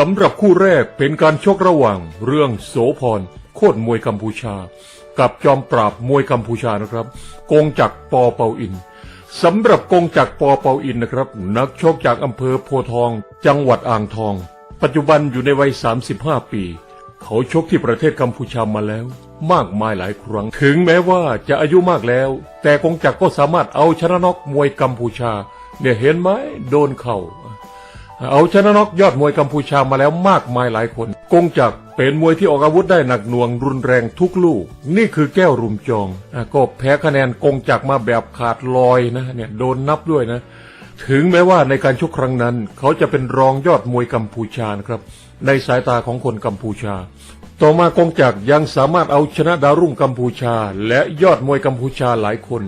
สำหรับคู่แรกเป็นการชกระหว่างเรื่องโสพรโคตรมวยกัมพูชา กับจอมปราบมวยกัมพูชานะครับกงจักปอเปาอินสำหรับกงจักปอเปาอินนะครับ นักชกจากอำเภอโพทอง จังหวัดอ่างทอง ปัจจุบันอยู่ในวัย 35 ปี เขาชกที่ประเทศกัมพูชามาแล้ว มากมายหลายครั้ง ถึงแม้ว่าจะอายุมากแล้ว แต่กงจักก็สามารถเอาชนะนอกมวยกัมพูชา เนี่ยเห็นไหมโดนเข่า เอาชนะน็อกยอดมวยกัมพูชามาแล้วมากมายหลายคน กงจักเป็นมวยที่ออกอาวุธได้หนักหน่วงรุนแรงทุกลูก นี่คือแก้วรุมจองอก็แพ้คะแนนกงจักมาแบบขาดลอยนะเนี่ยโดนนับด้วยนะ ถึงแม้ว่าในการชกครั้งนั้น เขาจะเป็นรองยอดมวยกัมพูชานะครับ ในสายตาของคนกัมพูชา ต่อมากงจักยังสามารถเอาชนะดาวรุ่งกัมพูชา และยอดมวยกัมพูชาหลายคน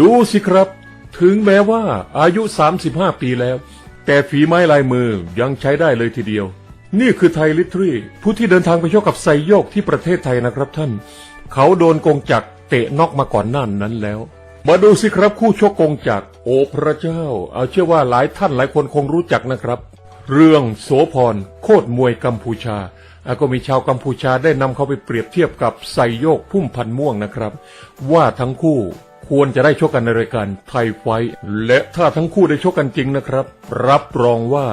ดูสิครับ ถึงแม้ว่าอายุ 35 ปีแล้ว แต่ฝีไม้ลายมือยังใช้ได้เลยทีเดียว นี่คือไทยลิทรีผู้ที่เดินทางไปชกกับไซโยกที่ประเทศไทยนะครับท่าน เขาโดนกงจักรเตะนอกมาก่อนหน้านนั้นแล้ว มาดูสิครับคู่ชกกงจักรโอพระเจ้า เอาเชื่อว่าหลายท่านหลายคนคงรู้จักนะครับ เรื่องโสพรโคตรมวยกัมพูชาอะก็มีชาวกัมพูชาได้นำเขาไปเปรียบเทียบกับไซโยกพุ่มพันม่วงนะครับ ว่าทั้งคู่ ควรจะได้ชกกันในรายการไทยไฟท์และถ้าทั้งคู่ได้ชกกันจริงนะครับ รับรองว่า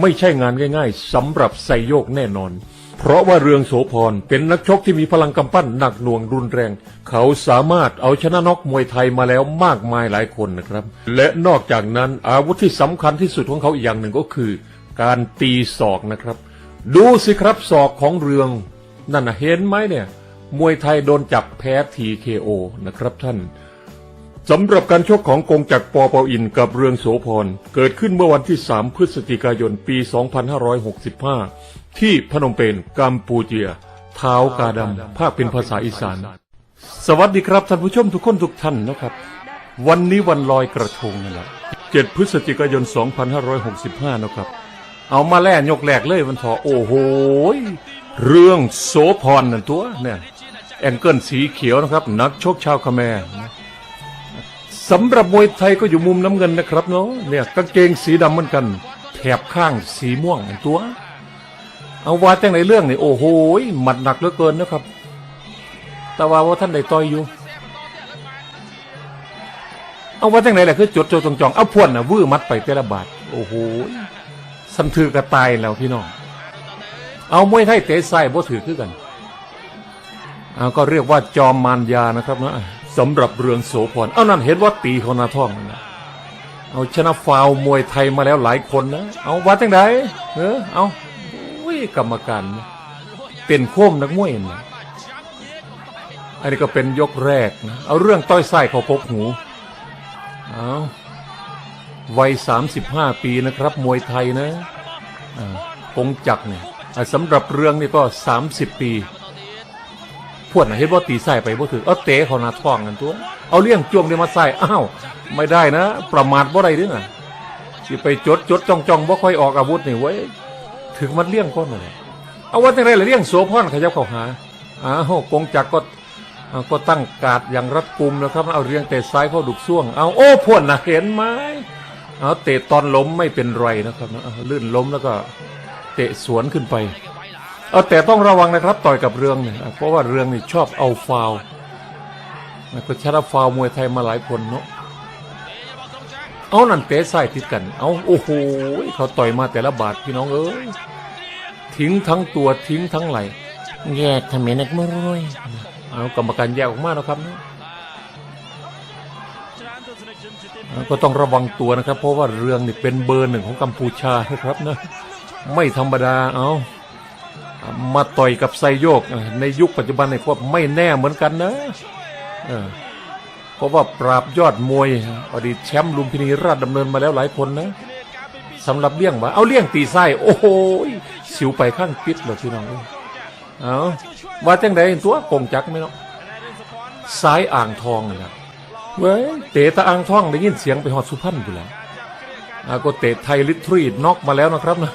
ไม่ใช่งานง่ายๆสำหรับไซโยกแน่นอน เพราะว่าเรืองโสพรเป็นนักชกที่มีพลังกำปั้นหนักหน่วงรุนแรง เขาสามารถเอาชนะน็อกมวยไทยมาแล้วมากมายหลายคนนะครับ และนอกจากนั้นอาวุธที่สำคัญที่สุดของเขาอีกอย่างหนึ่งก็คือ การตีศอกนะครับ ดูสิครับศอกของเรืองนั่นนะเห็นไหมเนี่ยมวยไทยโดนจับแพ้ทีเคโอนะครับท่าน สำหรับการชกของกงจักรปอเปาอินกับเรืองโสพร เกิดขึ้นเมื่อวันที่ 3 พฤศจิกายนปี 2565 ที่พนมเปญกัมพูเจียเท้ากาดำภาคเป็นภาษาอีสาน สวัสดีครับท่านผู้ชมทุกคนทุกท่านนะครับ วันนี้วันลอยกระทงนั่นแหละ7พฤศจิกายน 2565 นะครับ เอามาแล่ยกแหลกเลยมันทอโอ้โหเรื่องโสพรนั่นตัวเนี่ยแองเกิลสีเขียวนะครับ นักชกชาวคาแมร์ สำหรับมวยไทยก็อยู่มุมน้ำเงินนะครับเนาะเนี่ยกางเกงสีดำเหมือนกัน แถบข้างสีม่วงตัว เอาว่าแต่งในเรื่องนี่โอ้โหหมัดหนักเหลือเกินนะครับ แต่ว่าว่าท่านได้ต่อยอยู่ เอาว่าแต่งไหนแหละคือจดโจดจงจองเอาพวนนะวื้อมัดไปแต่ละบาทโอ้โหสันถือกระตายแล้วพี่น้องเอามวยไทยเตะไส้บ่ถือคือกันเอาก็เรียกว่าจอมมารยานะครับนะ สำหรับเรืองโสพรเอานั่นเห็นว่าตีเขานาท่องนะเอาชนะฟาวมวยไทยมาแล้วหลายคนนะ เอาวัดจังไดเออเอาอุ้ยกรรมการนเป็นโค้มนักมวยนะอันนี้ก็เป็นยกแรกนะ เอาเรื่องต้อยไส้เขาพกหู เอาวัยสามสิบห้าปีนะครับ มวยไทยนะอ่ากงจักเนี่ยอ่าสำหรับเรื่องนี่ก็สามสิบปี พวดนะเห็นว่าตีใส่ไปบ่ถือเอาเตะเขาหน้าท้องกันตัว เอาเลี้ยงจวงเดียวมาใส่อ้าวไม่ได้นะ ประมาทบ่ได้เด้อสิไปจดจดจ้องจ้องบ่ค่อยออกอาวุธนี่เว้ถึงมันเลี้ยงก้นน่ะแหละเอาว่าจังไรล่ะเลี้ยงโสพรขยับเข้าหาอ้าวกงจักรก็ก็ตั้งการดอย่างรัดกุมนะครับ เอาเรียงเตะซ้ายเข้าดุกซ่วง เอาโอ้พวดน่ะเห็นไหมเอาเตะตอนล้มไม่เป็นไรนะครับนะลื่นล้มแล้วก็เตะสวนขึ้นไป เออแต่ต้องระวังนะครับต่อยกับเรืองเนี่ยเพราะว่าเรืองนี่ชอบเอาฟาวนะก็ชนะฟาวมวยไทยมาหลายคนเนาะเอานั่นเตะไส้ติดกัน เอาโอ้โหเขาต่อยมาแต่ละบาทพี่น้องเอ้ยทิ้งทั้งตัวทิ้งทั้งไหลแยกทำไมนักมวยเอากรรมการแยกออกมาแล้วครับนะเอาก็ต้องระวังตัวนะครับ เพราะว่าเรืองนี่เป็นเบอร์หนึ่งของกัมพูชานะครับนะไม่ธรรมดาเอา มาต่อยกับไซโยกในยุคปัจจุบันในพวกไม่แน่เหมือนกันนะเพราะว่าปราบยอดมวยอดีตแชมป์ลุมพินีราชดำเนินมาแล้วหลายคนนะสำหรับเลี่ยงว่าเอาเลี่ยงตีไส้โอ้โหสิวไปข้างปิดเลยพี่น้องเอ้าว่าจังใดตัวกงจักไหมเนาะซ้ายอ่างทองนะเว้ยเตะตะอ่างทองได้ยินเสียงไปหอดสุพรรณอยู่แล้วก็เตะไทยลิทรีดน็อกมาแล้วนะครับนะ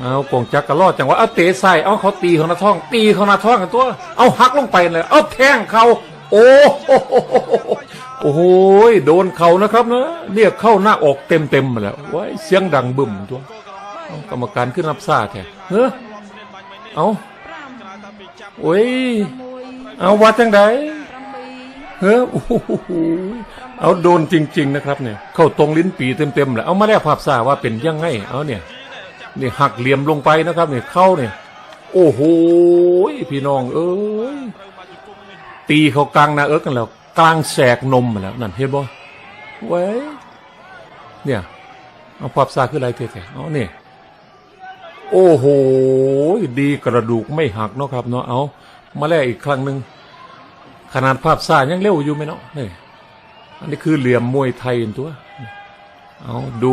เอากงจักกระลอดจังหวะเอาเตะใส่เอาเขาตีเขาหน้าท้อง ตีเขาหน้าท้องกันตัว เอาหักลงไปเลย เอาแทงเขาโอ้โหโอ้โหโดนเขานะครับนะเนี่ยเข้าหน้าอกเต็มเต็มๆมาแล้วไว้ยเสียงดังบึ้มตัวกรรมการขึ้นรับทราบแท้เฮ้อเอาโอ้ยเอาวัดจังไดเฮ้อโอ้โหเอาโดนจริง ๆ นะครับเนี่ย เข้าตรงลิ้นปีเต็มๆเลยเอามาแล้วภาพทราว่าเป็นยังไงเอาเนี่ย นี่หักเหลี่ยมลงไปนะครับเนี่ยเข้าเนี่ยโอ้โหพี่น้อง เอ้ยตีเขากลางนาเอิกกันแล้วกลางแสกนมแล้วนั่นเห็นบ่เว้ยเนี่ยเอาภาพทราคืออะไรเท่ๆเอาเนี่ยโอ้โหดีกระดูกไม่หักเนาะครับเนาะเอามาแล้วอีกครั้งหนึ่งขนาดภาพซายังเร็วอยู่ไหมเนาะนี่อันนี้คือเหลี่ยมมวยไทยตัว เอาดู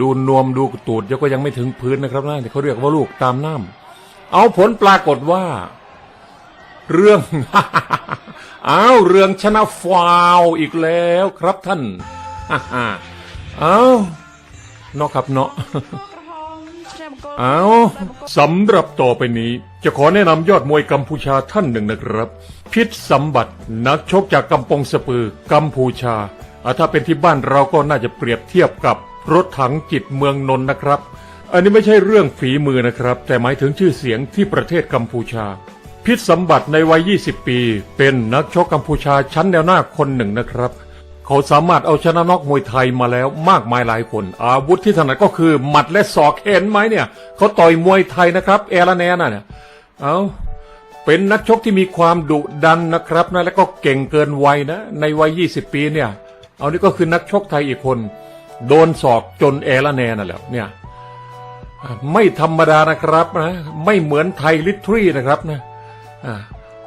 ดูนวมดูตูดยังก็ยังไม่ถึงพื้นนะครับนะที่เขาเรียกว่าลูกตามน้ำเอาผลปรากฏว่า เรื่องเอาเรื่องชนะฟาวอีกแล้วครับท่านเอาเนาะครับเนาะเอาสำหรับต่อไปนี้ จะขอแนะนำยอดมวยกัมพูชาท่านหนึ่งนะครับ พิษสมบัตินักชกจากกำปงสปือกัมพูชา ถ้าเป็นที่บ้านเราก็น่าจะเปรียบเทียบกับรถถังจิตเมืองนนท์นะครับ อันนี้ไม่ใช่เรื่องฝีมือนะครับ แต่หมายถึงชื่อเสียงที่ประเทศกัมพูชา พิษสมบัติในวัย 20 ปี เป็นนักชกกัมพูชาชั้นแนวหน้าคนหนึ่งนะครับ เขาสามารถเอาชนะน็อกมวยไทยมาแล้วมากมายหลายคน อาวุธที่ถนัดก็คือหมัดและศอกเห็นไหมเนี่ย เขาต่อยมวยไทยนะครับเอราแนน่ะเนี่ยเอาเป็นนักชกที่มีความดุดันนะครับนะแล้วก็เก่งเกินวัยนะ ในวัย 20 ปีเนี่ย เอานี่ก็คือนักชกไทยอีกคน โดนศอกจนเอราแนน่ะแหละเนี่ยไม่ธรรมดานะครับนะไม่เหมือนไทยลิทรีนะครับนะ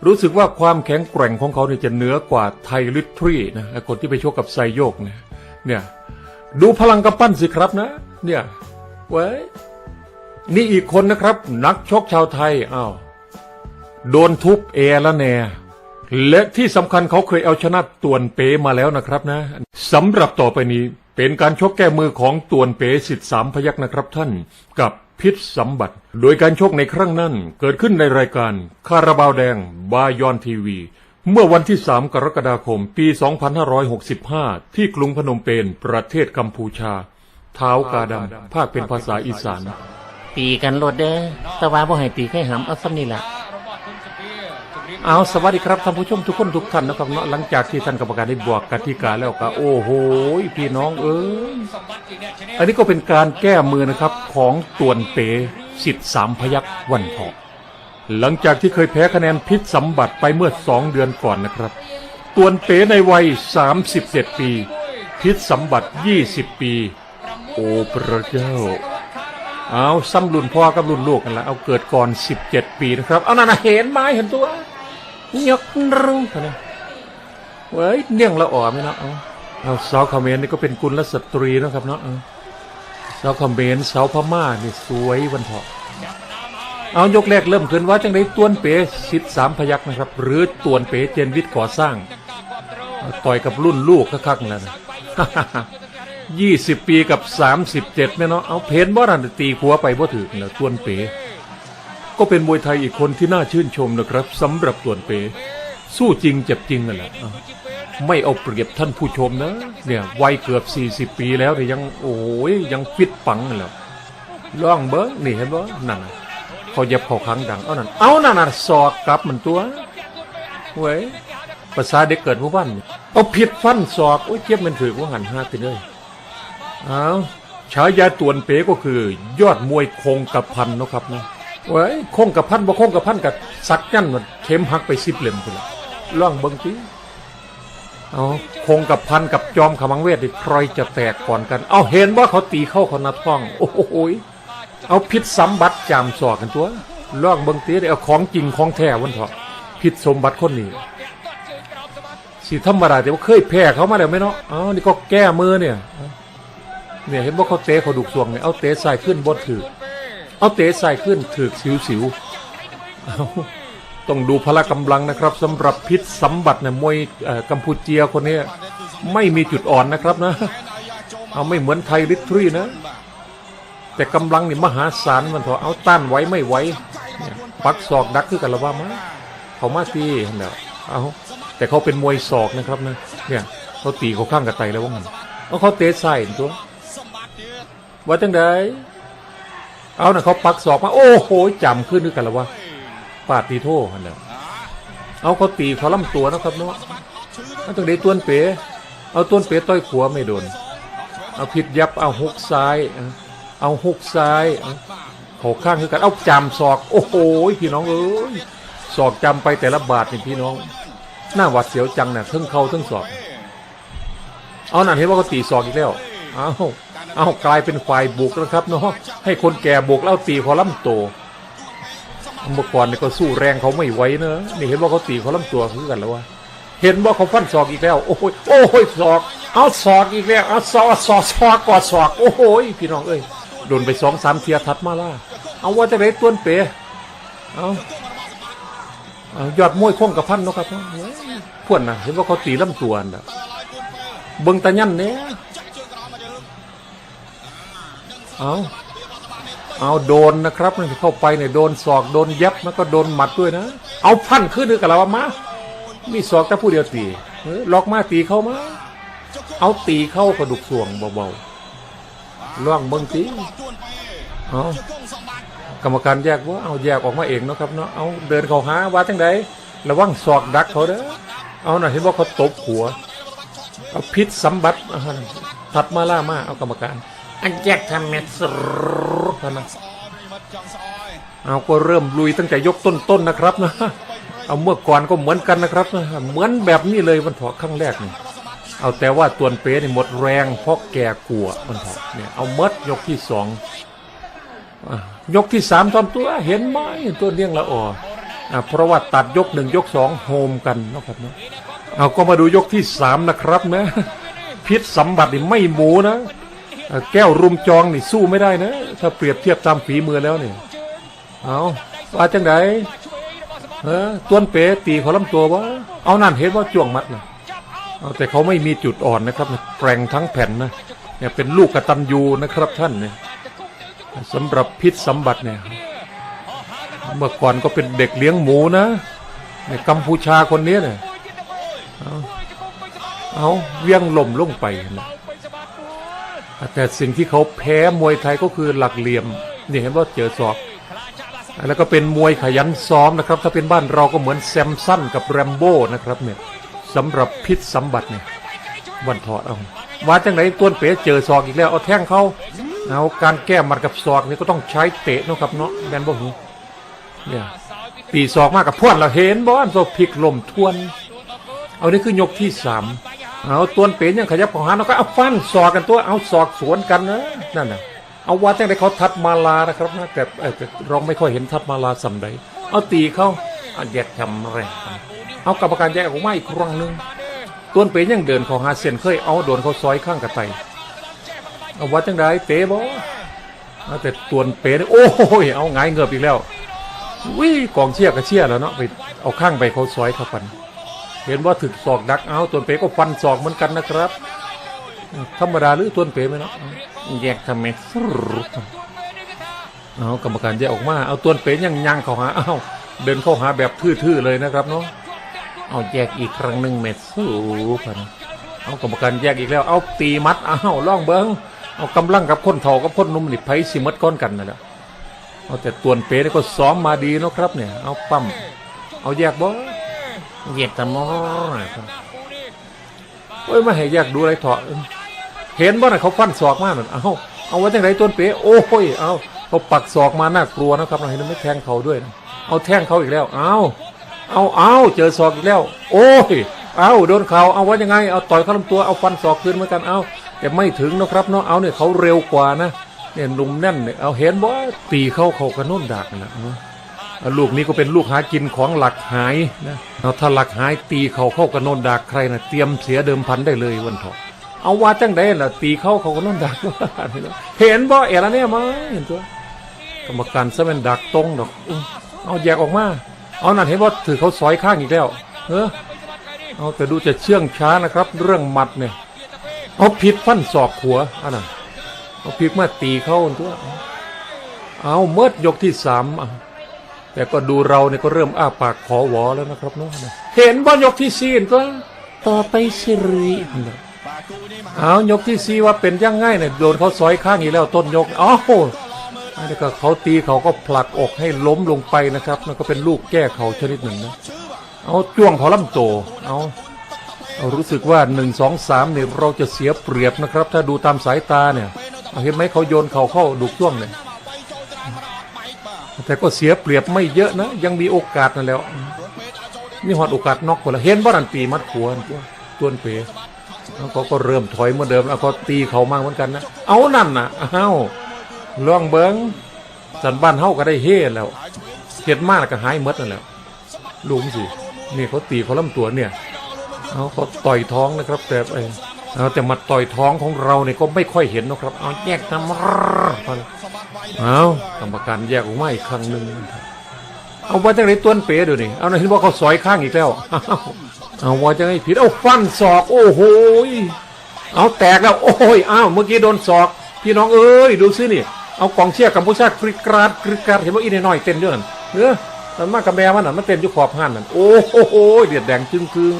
รู้สึกว่าความแข็งแกร่งของเขาเนี่ยจะเหนือกว่าไทยลิทรีนะคนที่ไปชกกับไซโยกเนี่ยเนี่ยดูพลังกำปั้นสิครับนะ เนี่ยเว้ยนี่อีกคนนะครับ นักชกชาวไทยอ้าวโดนทุบเอละแน และที่สำคัญเขาเคยเอาชนะตวนเป๋มาแล้วนะครับนะสำหรับต่อไปนี้เป็นการชกแก้มือของตวนเป๋สิทธิสามพยักษ์นะครับท่านกับพิษสัมบัติ โดยการชกในครั้งนั้นเกิดขึ้นในรายการคาราบาวแดงบายอนทีวี เมื่อวันที่ 3 กรกฎาคม ปี 2565 ที่กรุงพนมเปญประเทศกัมพูชา เท้ากาดำภาคเป็นภาษาอีสาน ตีกันโลดเด้อแต่ว่าบ่ให้ตีแค่หำเอาซ้ำนี่แหละ เอาสวัสดีครับท่านผู้ชมทุกคนทุกท่านนะครับเนาะหลังจากที่ท่านกรรมการได้บอกกติกาแล้วก็โอ้โหพี่น้องเอ้ยอันนี้ก็เป็นการแก้มือนะครับของตวนเป๋สิทธิสามพยักวันทองหลังจากที่เคยแพ้คะแนนพิษสมบัติไปเมื่อสองเดือนก่อนนะครับตวนเป๋ในวัย 37 ปี พิษสัมบัติ 20 ปี โอ้พระเจ้าเอาซ้ำรุ่นพ่อกับรุ่นลูกกันละเอาเกิดก่อน 17 ปีนะครับ เอานั่นนะเห็นไหมเห็นตัว ยกรึงเนี่ยเว้ยเนี่ยงละอ่อไหมเนาะเอาเอาสาวเขมรนี่ก็เป็นกุลสตรีนะครับเนาะเอาสาวเขมรสาวพม่านี่สวยวันเถาะเอายกแรกเริ่มขึ้นว่าจังไดตวนเป๋สิทสามพยักนะครับ หรือตวนเป๋เจนวิทย์ก่อสร้าง ต่อยกับรุ่นลูกคักๆแล้วนะยี่สิบปีกับสามสิบเจ็ดแม่เนาะเอาเพนว่รันตีหัวไปบ่ถึงนะตวนเป๋ ก็เป็นมวยไทยอีกคนที่น่าชื่นชมนะครับสำหรับตวนเป๋สู้จริงเจ็บจริงนั่นแหละไม่เอาเปรียบท่านผู้ชมนะ เนี่ยวัยเกือบสี่สิบปีแล้วแต่ยังโอ้ยยังฟิตปังนั่นแหละล่องเบิ้งนี่เห็นบ่นั่นเขาเย็บเขาครั้งดังเอานั่นเอานั่นน่ะสอกกลับมันตัวเว้ยภาษาเด็กเกิดเมื่อวันเอาผิดฟันศอกโอ้ยเจ็บมันถือว่าหันห้าติเลยอ้าวฉายาตวนเป๋ก็คือ ยอดมวยคงกับพันนะครับนะ เว้ยคงกับพันบ่คงกับพันกับสักยันมันเข็มหักไปสิบเหลี่ยมไปละล่องเบิ้งทีเอาคงกับพันกับจอมขมังเวทนี่ใครจะแตกก่อนกัน เอาเห็นว่าเขาตีเข้าเขานัท้อง โอ้โหยเอาพิษสมบัติจามสอกกันตัวล่องเบิ้งตีได้เอาของจริงของแท้วันเถอะพิษสมบัติคนนี้สิธรรมดาแต่ว่าเคยแพ้เขามาแล้วไหมเนาะเอานี่ก็แก้มือเนี่ย เนี่ยเห็นว่าเขาเตะเขาดุกสวงเนี่ยเอาเตะใส่ขึ้นบดถือ เอาเตะใส่ขึ้นถือสิวสิวต้องดูพละกำลังนะครับสำหรับพิษสัมบัติเนี่ยมวยกัมพูเจียคนนี้ไม่มีจุดอ่อนนะครับนะ เอาไม่เหมือนไทยลิทรีนะ แต่กำลังนี่มหาศาลมันเถอเอาต้านไว้ไม่ไหวปักศอกดักคือกันละว่ามาเขามาตีเนี่ยเอาแต่เขาเป็นมวยศอกนะครับนะเนี่ยเขาตีเขาข้างกระไตแล้วว่ามันเอาเขาเตะใส่ตัวว่าจังได เอาน่ะเขาปักศอกมา โอ้โหจำขึ้นด้วยกันแล้ววะปาดตีโทษกันแล้วเอาเขาตีเขาล่ำตัวนะครับเนาะเอาตรงนี้ต้วนเป๋เอาต้วนเป๋ต้อยขวาไม่โดน เอาผิดยับเอาฮุกซ้าย เอาเอาฮุกซ้ายเขาข้างคือกันเอาจำศอก โอ้โหพี่น้องเอ้ยศอกจำไปแต่ละบาทนี่พี่น้อง หน้าหวัดเสียวจังเนี่ยทั้งเขาทั้งศอก เอานั่นเห็นว่าเขาตีศอกอีกแล้วเอา เอากลายเป็นฝ่ายบุกแล้วครับเนาะให้คนแก่บุกแล้วตีคอลำโตเมื่อก่อนเนี่ยก็สู้แรงเขาไม่ไหวเนอะนี่เห็นว่าเขาตีคอลำตัวคือกันแล้ววะเห็นว่าเขาฟันศอกอีกแล้ว โอ้ยโอ้ยศอก เอาศอกอีกแล้วเอาศอกศอกศอกกอดศอกโอ้โหพี่น้องเอ้ยโดนไปสองสามเทียทัดมาล่าเอาว่าจะไหนต้วนเป๋เอาเอายอดมวยคงกับพันเนาะครับเนาะเฮ้ยพวกน่ะเห็นว่าเขาตีลำตัวน่ะเบิ่งตะยันเนี่ย เอาเอาโดนนะครับนี่เข้าไปเนี่ยโดนศอกโดนยับแล้วก็โดนหมัดด้วยนะ เอาพันขึ้นด้วยกับเรามามีศอกแต่ผู้เดียวตีล็อกมาตีเข้ามา เอาตีเข้ากระดูกส่วงเบาๆล่องเบิ่งตีเอากรรมการแยกว่าเอาแยกออกมาเองเนาะครับเนาะเอาเดินเขาหาว่าจังใดระวังศอกดักเขาเด้อเอาหน่อยเห็นว่าเขาตบหัวเอาพิษสัมบัติถัดมาล่ามาเอากรรมการ แยกทำเม็ดสรุปนั้นเอาก็เริ่มลุยตั้งแต่ยกต้นๆนะครับนะ เอาเมื่อก่อนก็เหมือนกันนะครับนะเหมือนแบบนี้เลยมันถาะครั้งแรกนี่เอาแต่ว่าตัวเป๊นี่หมดแรงเพราะแก่กลัวมันถาะเนี่ยเอาเมดยกที่สองอยกที่สามตอนตัวเห็นไหมตัวเลี้ยงละอ่ออะเพราะว่าตัดยกหนึ่งยกสองโฮมกันนะครับเนาะเอาก็มาดูยกที่สามนะครับนะพิษสัมบัตินี่ไม่หมูนะ แก้วรุมจองนี่สู้ไม่ได้นะ ถ้าเปรียบเทียบตามฝีมือแล้วนี่เอาว่าจังไดเออต้วนเป๋ตีเขาลำตัววะเอานั่นเห็นว่าจ้วงมัดนะเอาแต่เขาไม่มีจุดอ่อนนะครับแกร่งทั้งแผ่นนะเนี่ยเป็นลูกกระตัญญูนะครับท่านเนี่ยสำหรับพิษสมบัติเนี่ยเมื่อก่อนก็เป็นเด็กเลี้ยงหมูนะในกัมพูชาคนนี้เนี่ยเอาเอาเวียงล่มลงไปนะ แต่สิ่งที่เขาแพ้มวยไทยก็คือหลักเหลี่ยมนี่เห็นว่าเจอศอก แล้วก็เป็นมวยขยันซ้อมนะครับ ถ้าเป็นบ้านเราก็เหมือนแซมสันกับแรมโบ้นะครับเนี่ยสำหรับพิษสมบัติเนี่ยวันถอดเอาว่าจังไหนต้วนเป๋เจอศอกอีกแล้วเอาแท่งเขาเอาการแก้หมัดกับศอกนี่ก็ต้องใช้เตะนะครับเนาะแมนบ่หูเนี่ยตีศอกมากกับพวดเราเห็นบอันโซพิกลมทวน เอานี่คือยกที่สาม เอาตัวเป๋ยังขยับของหาเราก็เอาฟันศอกกันตัวเอาศอกสวนกันนะนั่นน่ะเอาว่าจังไดเขาทัดมาลานะครับนะแต่เอ่อแต่เราไม่ค่อยเห็นทัดมาลาสำใดเอาตีเขาเอาแยกทำแรงเอากรรมการแยกออกมาอีกครั้งหนึ่งตัวเป๋ยังเดินเขาหาเส้นเคยเอาโดนเขาซอยข้างกระไตเอาว่าจังไดเป๋บอแต่ตัวเป๋โอ้ยเอาไงเงือบอีกแล้ววิกองเชียร์ก็เชียร์แล้วเนาะไปเอาข้างไปเขาซอยเข้าปัน เห็นว่าถึกศอกดักเอาตัวเป๋ก็ฟันศอกเหมือนกันนะครับ ธรรมดาหรือตัวเป๋ไหมเนาะแยกทำเม็ดสรุปเอากรรมการแยกออกมาเอาตัวเป๋ยังยังเข้าหาเอาเดินเข้าหาแบบทื่อๆเลยนะครับเนาะเอาแยกอีกครั้งหนึ่งเม็ดสรุปนะเอากรรมการแยกอีกแล้ว เอาตีมัดเอาล่องเบิ้งเอากำลังกับคนเฒ่ากับคนหนุ่มนี่ไผสิมัดก้อนกันนั่นแหละเอาแต่ตัวเป๋นี่ก็ซ้อมมาดีเนาะครับเนี่ย เอาปั้มเอาแยกบ่ แยกทำมรโอ้ยมาให้แยกดูอะไรเถอะเห็นบ่น่ะเขาฟันศอกมากนั่นเอาเอาไว้จังไรตัวเป๋โอ้ยเอาเขาปักศอกมาน่ากลัวนะครับเราเห็นไมไม่แทงเขาด้วยนะเอาแทงเขาอีกแล้ว เอาเอาเอาเจอศอกอีกแล้ว โอ้ยเอาโดนเขาเอาไว้ยังไง เอาต่อยเขาลำตัวเอาฟันศอกคืนเหมือนกันเอาแต่ไม่ถึงนะครับเนาะเอาเนี่ยเขาเร็วกว่านะเนี่ยหนุ่มแน่นเนี่ยเอาเห็นบ่ตีเข้าเขากระโน่นดักนะเอาเอา ลูกนี้ก็เป็นลูกหากินของหลักหายนะเอาถ้าหลักหายตีเขาเข้ากระโน่นดักใครนะเตรียมเสียเดิมพันได้เลยวันเถาะเอาว่าจังได้ล่ะตีเข้าเขาก็นั่นดักเห็นบ่เอละเนี่ยมาเห็นตัวกรรมการซะเป็นดักตรงดอกเอาแยกออกมา เอานั่นเห็นว่าถือเขาซอยข้างอีกแล้วเออเอาแต่ดูจะเชื่องช้านะครับ เรื่องหมัดเนี่ย เอาผิดฟันศอกหัวอันนั้นเอาผิดมาตีเข้าตัว เอาเมิดยกที่สามอะ แต่ก็ดูเราเนี่ยก็เริ่มอ้าปากขอหวอแล้วนะครับเนาะเห็นว่ายกที่สี่ตัวต่อไปสิริเอายกที่ซีว่าเป็นยังไงเนี่ยโดนเขาซอยข้างอีกแล้วต้นยกอ้าวอันนี้ก็เขาตีเขาก็ผลักอกให้ล้มลงไปนะครับนั่นก็เป็นลูกแก้เขาชนิดหนึ่งนะเอาจ้วงเขาลำโตเอาเอารู้สึกว่าหนึ่งสองสามเนี่ยเราจะเสียเปรียบนะครับ ถ้าดูตามสายตาเนี่ยเห็นไหมเขาโยนเขาเข้าดุจ้วงเนี่ย แต่ก็เสียเปรียบไม่เยอะนะ ยังมีโอกาสนั่นแล้ว มีหอดโอกาสน็อกคนละเห็นว่านันตีมัดขวนตัวตัวนเป๋แล้วก็ก็เริ่มถอยเหมือนเดิมแล้วก็ตีเขามากเหมือนกันนะเอานั่นนะอ้าวลองเบิงสันบ้านเฮาก็ได้เฮ่แล้วเห็ดมากแล้วก็หายหมดนั่นแหล้วลุงสินี่เขาตีเขาลำตัวเนี่ยเอาเขาต่อยท้องนะครับ แต่เออเอา แต่มาต่อยท้องของเราเนี่ยก็ไม่ค่อยเห็นนะครับ เอาแยกทำเอากรรมการแยกออกมาอีกครั้งหนึ่งเอาไว้จังไรต้วนเป๋ดี๋ยวนี้เอาหน่อยเห็นว่าเขาสอยข้างอีกแล้ว เอาไว้จังไรผิดเอาฟันศอกโอ้โหเอาแตกแล้ว โอ้ยอ้าวเมื่อกี้โดนศอก พี่น้องเอ้ยดูซินี่ เอากองเชียร์กัมพูชากริกราดกริกราดเห็นว่าอีน้อยเต้นด้วยนั่นเออมันมากกับแม่มันน่ะมันเต้นอยู่ขอบห้านนั่นโอ้โหเดือดแดงจึงคืง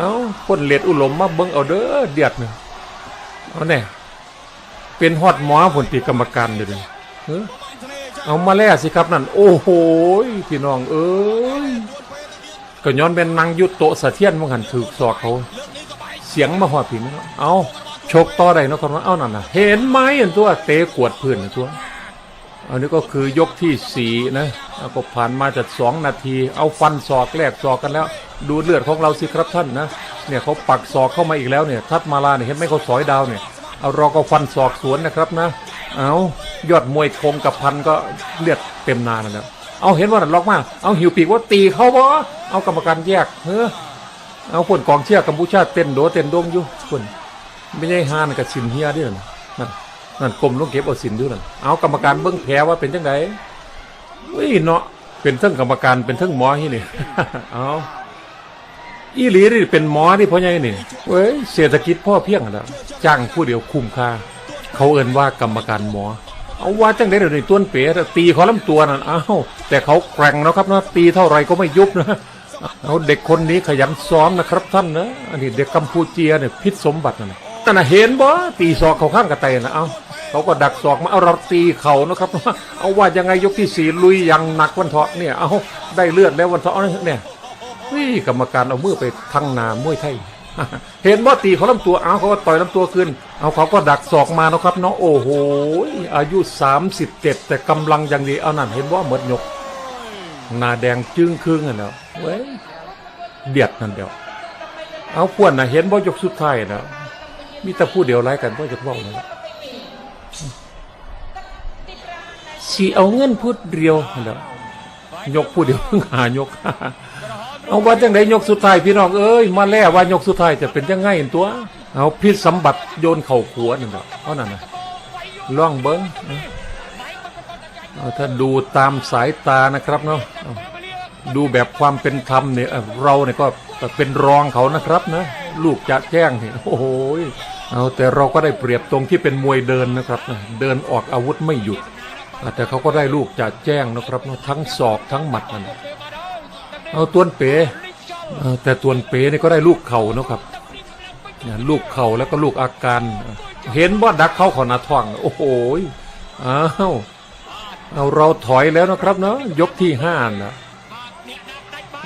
เอาคนเล็ดอุลมมาเบิ้งเอาเด้อเดือดเนี่ยเอาแน่เป็นฮอดหมอผลตีกรรมการเลยเนี่ยเอ้อเอามาแล้วสิครับนั่น โอ้โหพี่น้องเอ้ยก็ย้อนเป็นนางยุตโตสะเทียนมังหันถือศอกเขา เสียงมาหอดผีไหมเนาะเอาชกต่อได้เนาะคนว่าเอานั่นนะเห็นไหมอันตัวเตะกวดพื้นตัว อันนี้ก็คือยกที่สี่นะก็ผ่านมาจากสองนาที เอาฟันศอกแลกศอกกันแล้ว ดูเลือดของเราสิครับท่านนะ เนี่ยเขาปักศอกเข้ามาอีกแล้วเนี่ย ทัดมาลาเนี่ยเห็นไหมเขาสอยดาวเนี่ย เอาเราก็ฟันศอกสวนนะครับนะ เอายอดมวยคงกับพันก็เลือดเต็มนานแล้ว เอาเห็นว่าล็อกมา เอาหิวปีกว่าตีเขาบ่เอากรรมการแยก เฮ้อ เอาคนกองเชียร์กัมพูชาเต้นโดเต้นโดงอยู่คนไม่ใช่ฮานกับสินเฮียด้วยนั่น นั่นกลมลงเก็บเอาสินด้วยนั่นเอากรรมการเบิ้งแผลว่าเป็นจังไดเฮ้ยเนาะเป็นทั้งกรรมการเป็นทั้งหมอที่นี่ เอาอีหลีนี่เป็นหมอที่พ่อใหญ่นี่เว้ยเศรษฐกิจพ่อเพียงแล้วจ้างผู้เดียวคุ้มค่าเขาเอ่นว่ากรรมการหมอ เอาว่าจังไดเดี๋ยวนี้ต้นเป๋ตีเขาลำตัวนั่นอ้าวแต่เขาแกร่งนะครับนะตีเท่าไรก็ไม่ยุบนะเอาเด็กคนนี้ขยันซ้อมนะครับท่านนะอันนี้เด็กกัมพูเจียเนี่ยพิษสมบัตินะ แต่น่ะเห็นบ่ตีศอกเขาข้างกระเตนนะเอาเขาก็ดักศอกมาเอาเราตีเขานะครับเอาว่ายังไงยกที่สี่ลุยอยังหนักวันเถาะเนี่ยเอาได้เลือดแล้ววันเถาะเนี่ยนี่กรรมการเอามือไปทั้งหนามวยไทยเห็นว่าตีเขาลำตัวเอาเขาก็ต่อยลำตัวขึ้น เอาเขาก็ดักศอกมานะครับเนาะโอ้โหอายุสามสิบเจ็ดแต่กำลังอย่างดีเอานั่นเห็นว่าเหมือนยกหน้าแดงจึ้งครึ่งอะแล้วเว้ยเดียดนั่นเดียวเอาพวนนะเห็นว่ายกสุดท้ายนะ มีแต่ผู้เดียวไล่กันว่าจะว่าเลยสีเอาเงินพูดเดียวนั่นแล้วยกผู้เดียวเพิ่งหายก เอาว่าจังไดยกสุดท้ายพี่น้องเอ้ยมาแล้วว่ายกสุดท้ายจะเป็นยังไงตัว เอาพิษสมบัติโยนเข่าขัวนี่นแหละเอานั่นนะล่องเบิ้งถ้าดูตามสายตานะครับเนาะดูแบบความเป็นธรรมเนี่ยเอ่อเราเนี่ยก็เป็นรองเขานะครับนะ ลูกจะแจ้งเนี่ยโอ้โหยเอาแต่เราก็ได้เปรียบตรงที่เป็นมวยเดินนะครับ เดินออกอาวุธไม่หยุด แต่เขาก็ได้ลูกจะแจ้งนะครับทั้งศอกทั้งหมัดนั่นน่ะเอาตวนเป๋แต่ตวนเป๋นี่ก็ได้ลูกเข่านะครับลูกเข่าแล้วก็ลูกอาการ เห็นว่าดักเข้าขอนาท้องโอ้โหยอ้าวเอาเราถอยแล้วนะครับเนาะยกที่ห้านะ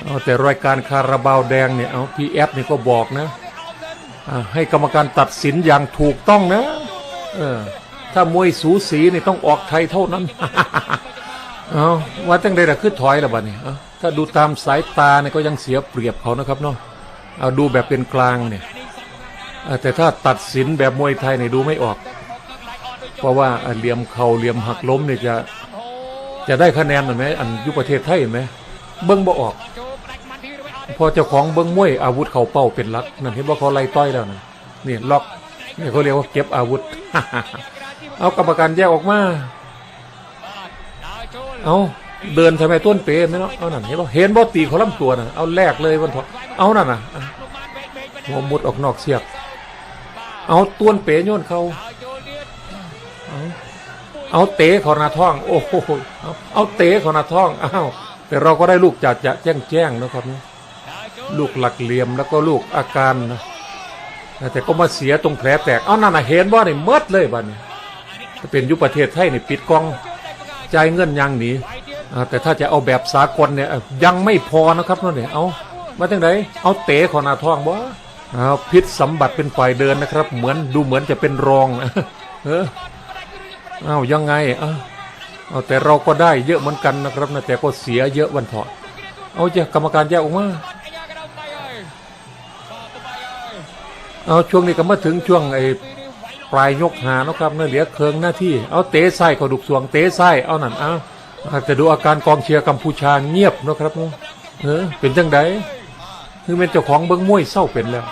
เอาแต่รายการคาราบาวแดงเนี่ยเอาพีแอฟนี่ก็บอกนะให้กรรมการตัดสินอย่างถูกต้องนะเออถ้ามวยสูสีนี่ต้องออกไทยเท่านั้นเอาว่าตั้งใดล่ะคือถอยละบัดนี้เอาถ้าดูตามสายตาเนี่ยก็ยังเสียเปรียบเขานะครับเนาะเอาดูแบบเป็นกลางเนี่ยแต่ถ้าตัดสินแบบมวยไทยเนี่ยดูไม่ออก เพราะว่าเหลี่ยมเข่าเหลี่ยมหักล้มเนี่ยจะจะได้คะแนนเห็นไหมอันยุประเทศไทยไหมเบิ้งบ่ออก พอเจ้าของเบิ้งมวยอาวุธเขาเป้าเป็นลักนั่นเห็นว่าเขาไล่ต้อยแล้วนะนี่ล็อกนี่เขาเรียกว่าเก็บอาวุธ เอากรรมการแยกออกมา เอาเดินทำไมต้นเป๋ไหมเนาะเอานั่นเห็นบ่เห็นบ่ตีเขาลำตัวน่ะเอาแลกเลยวันเถอะเอานั่นน่ะหัวมุดออกนอกเสียบเอาต้นเป๋โยนเขาเอาเอาเตะเขอหนาท้อง โอ้โหเอาเตะเขอหนาท้องอ้าวแต่เราก็ได้ลูกจัดจะแจ้งแจ้งนะครับเนะ ลูกหลักเหลี่ยมแล้วก็ลูกอาการนะแต่ก็มาเสียตรงแผลแตก เอานั่นน่ะเห็นว่าเนี่ยมดเลยบ้านนี้ถ้าเป็นยุคประเทศไทยนี่ปิดกองจ่ายเงินยังหนีแต่ถ้าจะเอาแบบสากลเนี่ยยังไม่พอนะครับนั่นเนี่ยเอามาจังไดเอาเตะขอนาท้องบ่เอาพิษสมบัติเป็นฝ่ายเดินนะครับ เหมือนดูเหมือนจะเป็นรองเออเอายังไงเอาเอาแต่เราก็ได้เยอะเหมือนกันนะครับนะแต่ก็เสียเยอะวันเถาะเอาจะกรรมการแยกออกมา เอาช่วงนี้ก็มาถึงช่วงไอ้ปลายยกหาเนาะครับเนื้อเหลือเคืองหน้าที่เอาเตะไส้ก็ดุกสวงเตะไส้เอานั่นเอาอาจจะดูอาการกองเชียร์กัมพูชาเงียบนะครับเนาะเออเป็นจังไดคือเป็นเจ้าของเบิ้งมวยเศร้าเป็นแล้ว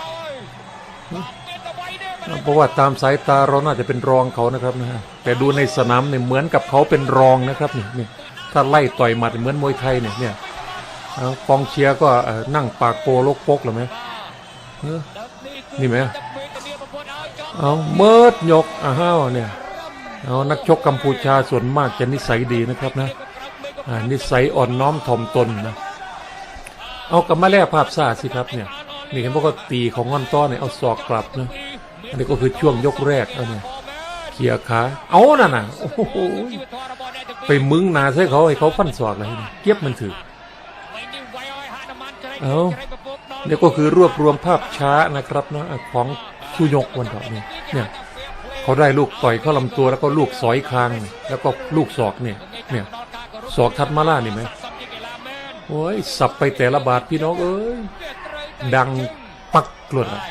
เพราะว่าตามสายตาเราน่าจะเป็นรองเขานะครับนะฮะแต่ดูในสนามเนี่ยเหมือนกับเขาเป็นรองนะครับนี่นี่ถ้าไล่ต่อยหมัดเหมือนมวยไทยเนี่ยเนี่ยกองเชียร์ก็นั่งปากโปโลกปกหรือไหมเนี่ไหมเอาเมิดยกอ้าวเนี่ยเอานักชกกัมพูชาส่วนมากจะนิสัยดีนะครับนะนิสัยอ่อนน้อมถ่อมตนนะเอากลับมาแลกภาพซาสิครับเนี่ยนี่เห็นพวกก็ตีของงอนต้อนเนี่ยเอาศอกกลับนะอันนี้ก็คือช่วงยกแรกเอาเนี่ยเขี่ยขาเอาน่ะนะโอ้โหไปมึงนาใส่เขาให้เขาฟันศอกเนี่ยเก็บมันถือเอา เนี่ยก็คือรวบรวมภาพช้านะครับนะของชูยกวันต่อเนี่ยเนี่ยเขาได้ลูกต่อยเข้าลำตัวแล้วก็ลูกสอยคางแล้วก็ลูกศอกเนี่ยเนี่ยศอกทัดมาล่านี่ไหมโอ้ยสับไปแต่ละบาทพี่น้องเอ้ยดังปักกลดอะ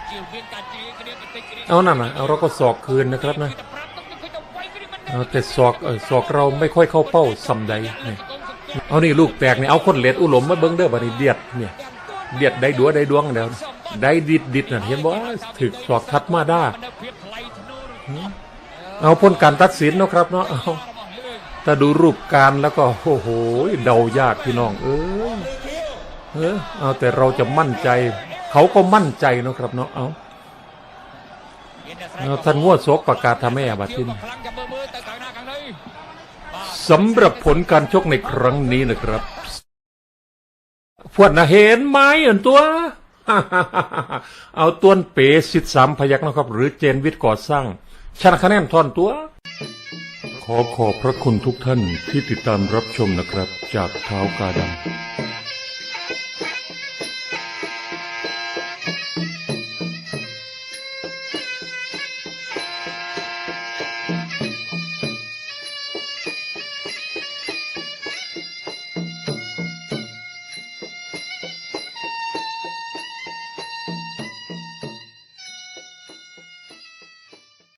เอานั่นนะเอาเราก็ศอกคืนนะครับนะเอาแต่ศอกเออศอกเราไม่ค่อยเข้าเป้าสัมใดเนี่ยเอานี่ลูกแตกเนี่ยเอาคนเล็ดอุหลมมาเบิ้งเด้อบัดนี้เดียดเนี่ย เดียดได้ดัวได้ดวงเดี๋ยวได้ดิดดิดน่ะเห็นบ่ถึกสอกทัดมาได้เอาพ้นการตัดสินนะครับเนาะถ้าดูรูปการแล้วก็โอ้โหเดายากพี่น้อง เออเออเอาแต่เราจะมั่นใจ เขาก็มั่นใจนะครับเนาะเอาเอาท่านงวดโศกประกาศทำให้อาบัติทินสำหรับผลการชกในครั้งนี้นะครับ พวดนะเห็นไหมอันตัว เอาต้วนเป๋สิทธิสามพยักนะครับ หรือเจนวิทย์ก่อสร้างชนะคะแนนทอนตัว ขอขอบพระคุณทุกท่านที่ติดตามรับชมนะครับ จากเท้ากาดำ